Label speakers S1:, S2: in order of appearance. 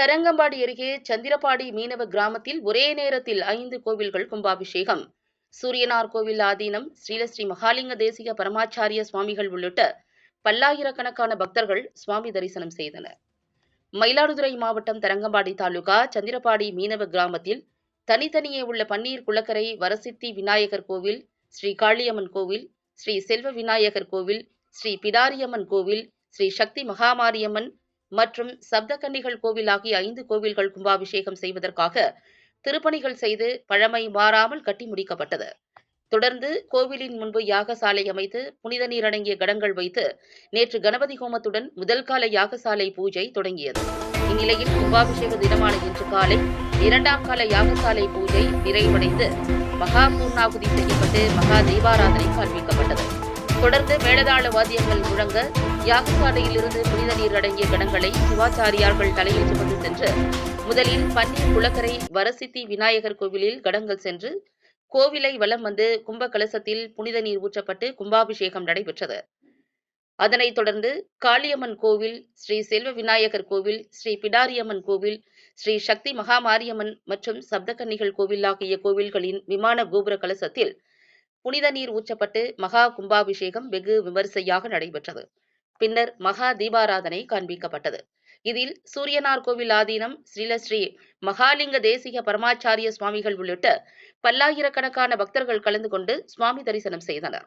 S1: தரங்கம்பாடி அருகே சந்திரபாடி மீனவ கிராமத்தில் ஒரே நேரத்தில் ஐந்து கோவில்கள் கும்பாபிஷேகம். சூரியனார் கோவில் ஆதீனம் ஸ்ரீலஸ்ரீ மகாலிங்க தேசிக பரமாச்சாரிய சுவாமிகள் உள்ளிட்ட பல்லாயிரக்கணக்கான பக்தர்கள் சுவாமி தரிசனம் செய்தனர். மயிலாடுதுறை மாவட்டம் தரங்கம்பாடி தாலுகா சந்திரபாடி மீனவ கிராமத்தில் தனித்தனியே உள்ள பன்னீர் குளக்கரை வரசித்தி விநாயகர் கோவில் ஸ்ரீ காளியம்மன் கோவில் ஸ்ரீ செல்வ விநாயகர் கோவில் ஸ்ரீ பிடாரியம்மன் கோவில் ஸ்ரீ சக்தி மகாமாரியம்மன் மற்றும் சப்தகன்னிகள் கோவில் ஆகிய ஐந்து கோவில்கள் கும்பாபிஷேகம் செய்வதற்காக திருப்பணிகள் செய்து பழமை மாறாமல் கட்டி முடிக்கப்பட்டது. தொடர்ந்து கோவிலின் முன்பு யாகசாலை அமைத்து புனித நீர் அடங்கிய கடங்கள் வைத்து நேற்று கணபதி ஹோமத்துடன் முதல் கால யாகசாலை பூஜை தொடங்கியது. இந்நிலையில் கும்பாபிஷேக தினமான இன்று காலை இரண்டாம் கால யாகசாலை பூஜை நிறைவடைந்து மகா பூர்ணாகுதி செய்யப்பட்டு மகா தெய்வாராதனை காண்பிக்கப்பட்டது தொடர்ந்து மேலதாள வாத்தியங்கள் முழங்க யாகசாலையில் இருந்து புனித நீர் அடங்கிய கடங்களை சிவாச்சாரியார்கள் தலையில் சுமந்து சென்று முதலில் பன்னீர் குளக்கரை வரசித்தி விநாயகர் கோவிலில் கடங்கள் சென்று கோவிலை வலம் வந்து கும்ப கலசத்தில் புனித நீர் ஊற்றப்பட்டு கும்பாபிஷேகம் நடைபெற்றது. அதனைத் தொடர்ந்து காளியம்மன் கோவில் ஸ்ரீ செல்வ விநாயகர் கோவில் ஸ்ரீ பிடாரியம்மன் கோவில் ஸ்ரீ சக்தி மகாமாரியம்மன் மற்றும் சப்தகன்னிகள் கோவில் ஆகிய கோவில்களின் விமான கோபுர கலசத்தில் புனித நீர் ஊற்றப்பட்டு மகா கும்பாபிஷேகம் வெகு விமரிசையாக நடைபெற்றது. பின்னர் மகா தீபாராதனை காண்பிக்கப்பட்டது. இதில் சூரியனார் கோவில் ஆதீனம் ஸ்ரீலஸ்ரீ மகாலிங்க தேசிக பரமாச்சாரிய சுவாமிகள் உள்ளிட்ட பல்லாயிரக்கணக்கான பக்தர்கள் கலந்து கொண்டு சுவாமி தரிசனம் செய்தனர்.